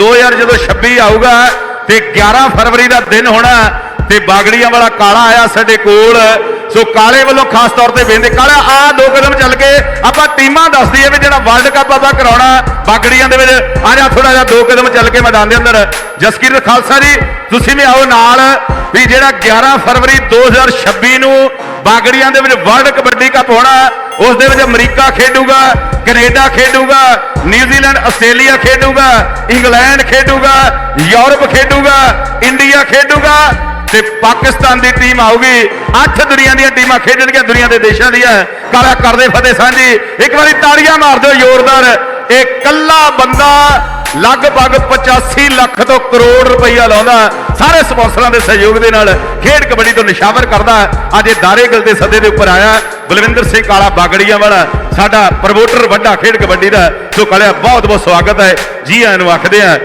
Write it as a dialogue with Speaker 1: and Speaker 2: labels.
Speaker 1: 2000 ਜਦੋਂ 26 ਆਊਗਾ ਤੇ 11 ਫਰਵਰੀ ਦਾ ਦਿਨ ਹੋਣਾ ਤੇ ਬਾਗੜੀਆਂ ਵਾਲਾ ਕਾਲਾ ਆਇਆ ਸਾਡੇ ਕੋਲ। ਸੋ ਕਾਲੇ ਵੱਲੋਂ ਖਾਸ ਤੌਰ ਤੇ ਬੇਨਤੀ ਕਾਲਾ ਆ ਦੋ ਕਦਮ ਚੱਲ ਕੇ ਟੀਮਾਂ ਦੱਸ ਵੀ ਜਿਹੜਾ ਵਰਲਡ ਕੱਪ ਆਪਾਂ ਕਰਾਉਣਾ ਬਾਗੜੀਆਂ ਦੇ ਵਿੱਚ। ਆ ਜਾ ਥੋੜਾ ਜਿਹਾ ਦੋ ਕਦਮ ਚੱਲ ਕੇ ਮੈਦਾਨ ਦੇ ਅੰਦਰ। ਜਸਕੀਰਤ ਖਾਲਸਾ ਜੀ, ਤੁਸੀਂ ਵੀ ਆਓ ਨਾਲ ਵੀ ਜਿਹੜਾ 11 ਫਰਵਰੀ 2026 ਨੂੰ ਬਾਗੜੀਆਂ ਦੇ ਵਿੱਚ ਵਰਲਡ ਕਬੱਡੀ ਕੱਪ ਹੋਣਾ, ਉਸ ਦੇ ਵਿੱਚ ਅਮਰੀਕਾ ਖੇਡੂਗਾ, ਕੈਨੇਡਾ ਖੇਡੂਗਾ, ਨਿਊਜ਼ੀਲੈਂਡ, ਆਸਟ੍ਰੇਲੀਆ ਖੇਡੂਗਾ, ਇੰਗਲੈਂਡ ਖੇਡੂਗਾ, ਯੂਰਪ ਖੇਡੂਗਾ, ਇੰਡੀਆ ਖੇਡੂਗਾ। ਤੇ ਪਾਕਿਸਤਾਨ ਦੀ ਟੀਮ ਆਊਗੀ, ਅੱਠ ਦੁਨੀਆ ਦੀਆਂ ਟੀਮਾਂ ਖੇਡਣਗੀਆਂ ਦੁਨੀਆ ਦੇ ਦੇਸ਼ਾਂ ਦੀਆਂ। ਕਾਲਾ ਕਰਦੇ ਫਤਿਹ ਸਾਂਝੀ ਇੱਕ ਵਾਰੀ ਤਾੜੀਆਂ ਮਾਰ ਦਿਓ ਜ਼ੋਰਦਾਰ। ਇਹ ਕੱਲਾ ਬੰਦਾ ਲਗਭਗ 85 ਲੱਖ ਤੋਂ ਕਰੋੜ ਰੁਪਈਆ ਲਾਉਂਦਾ। ਸਾਰੇ ਸਪਾਂਸਰਾਂ ਦੇ ਸਹਿਯੋਗ ਦੇ ਨਾਲ ਖੇਡ ਕਬੱਡੀ ਤੋਂ ਨਿਸ਼ਾਵਰ ਕਰਦਾ। ਅੱਜ ਇਹ ਦਾਰੇਗਲ ਦੇ ਸੱਦੇ ਦੇ ਉੱਪਰ ਆਇਆ। ਬਲਵਿੰਦਰ ਸਿੰਘ ਕਾਲਾ ਬਾਗੜੀਆਂ ਵਾਲਾ ਸਾਡਾ ਪ੍ਰਮੋਟਰ ਵੱਡਾ ਖੇਡ ਕਬੱਡੀ ਦਾ ਸੋ ਕਾਲਿਆ ਬਹੁਤ ਬਹੁਤ ਸਵਾਗਤ ਹੈ। ਜੀ ਆਇਆਂ ਨੂੰ ਆਖਦੇ ਆ